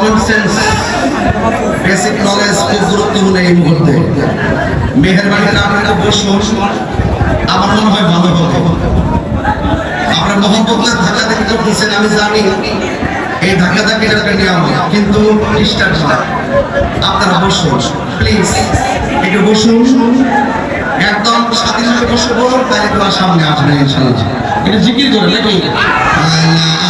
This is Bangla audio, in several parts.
কমন সেন্স বেসিক নলেজ খুব গুরুত্বপূর্ণ এই মুহূর্তে। মেহরবানিতে আপনারা বসুন আমার মনে হয় ভালো হবে আমরা মোহাম্মদপুর ঢাকা থেকে করতেছেন আমি জানি। এই ধাক্কা ধাক্কি কেটে নিয়ম কিন্তু ডিস্টার্ব না আপনারা বসুন প্লিজ একটু বসুন। একদম স্বাধীনভাবে বসবো তাহলে তোমার সামনে আসবে ইনশাল্লাহ এটা জিকির করে নাকি আল্লাহ।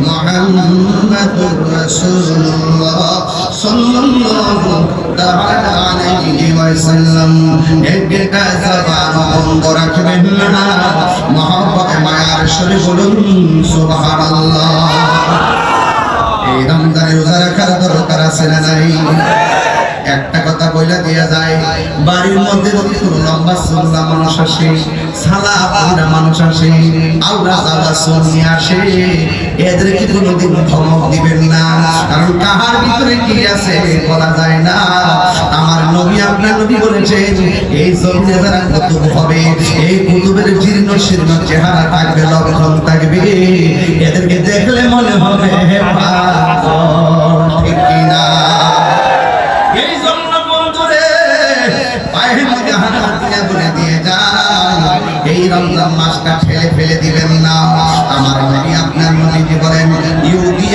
محمد رسول الله صلى الله تعالى عليه وسلم একটা জবান বন্ধ রাখবেন না মহব্বত মায়ার শরীর বলুন সুবহানাল্লাহ বাড়ির মধ্যে লম্বা সুন্দর মানুষ আসে, সালা পুরা মানুষ আসে আউরা সালা শুনি আসে, এদেরকে কোনোদিন ধমক দিবেন না? কারণ কাহার ভিতরে কি আছে বলা যায় না। আমার নবী আপনার নবী বলেছেন, এই জমিনে যারা কুতুব হবে, এই কুতুবের জীর্ণ, শীর্ণ চেহারা থাকবে লক্ষণ থাকবে। এদেরকে দেখলে মনে হবে এই রমজান মাসটা ফেলে ফেলে দিবেন না। আমার নবী আপনার নবীজি বলেন ইউদি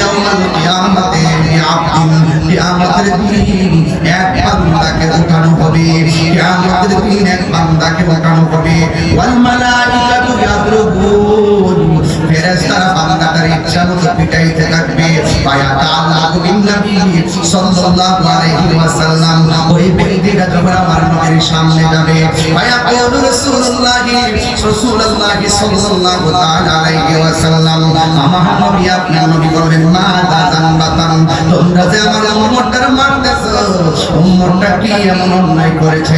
কিয়ামাতে বিআবদিন কিয়ামতের দিন এক বান্দাকে উঠানো হবে। কিয়ামতের দিন এক বান্দাকে উঠানো হবে। ওয়াল মালাইকাতু সাল্লাল্লাহু আলাইহি ওয়াসাল্লাম ওই ব্যক্তিটা যখন আমার নবীর সামনে যাবে পায়া রাসূলুল্লাহি রাসূলুল্লাহি সাল্লাল্লাহু তাআলা আলাইহি ওয়াসাল্লাম। আমার নবী, আপনার নবী বলবেন, মা দাদান বাতান, তোমরা যে আমার উম্মতটার মারতেছো, উম্মতটা কি এমন অন্যায় করেছে?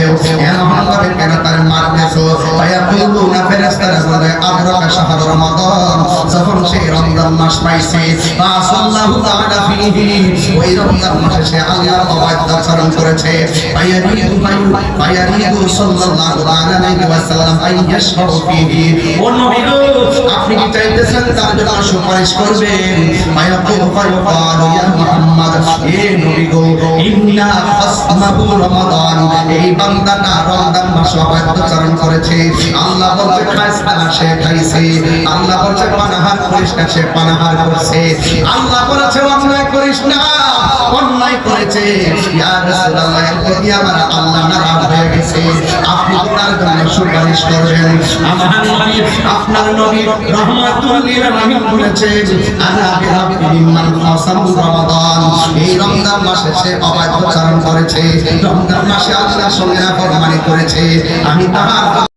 এমন ভাবে কেন তার মারতেছো? পায়া না ফেরেশতারা বলে আবরাকা শাহর রমাদান, যখন সেই রমজান মাস পাইছে আল্লাহু তাআলা ফিহি ওই রমজান মাসে সে আল্লাহর অবাধ্য আচরণ করেছে। পায়ারিদু পায়ারিদু সাল্লাল্লাহু আলাইহি ওয়াসাল্লাম আইয়াশফাউ ফিহি। ও নবী আপনি কি চাইতেছেন তার জন্য সুপারিশ করবেন? পায়াকুল ফায়ুকালু ইয়া মুহাম্মদ, এ নবী গো ইন্না ফাসমাহু রমাদান। এই বান্দাটা রমজান মাসে অবাধ্য আচরণ করেছে। আল্লাহ বলছে খাইস না সে খাইছে। আল্লাহ বলছে, পানাহার করিস না সে, পানাহার করছে। আল্লাহ বলেছে, অন্যায় করিস না, অন্যায় করেছে। আমার আল্লাহ নারাজ হয়ে গেছে। আপনি সুপারিশ করবেন। আমার আপনার নবী আলামিন আনা রমাদান। এই রমজান মাসে সে অবাধ্য করেছে। রমজান মাসে সঙ্গে করেছে। আমি তাহার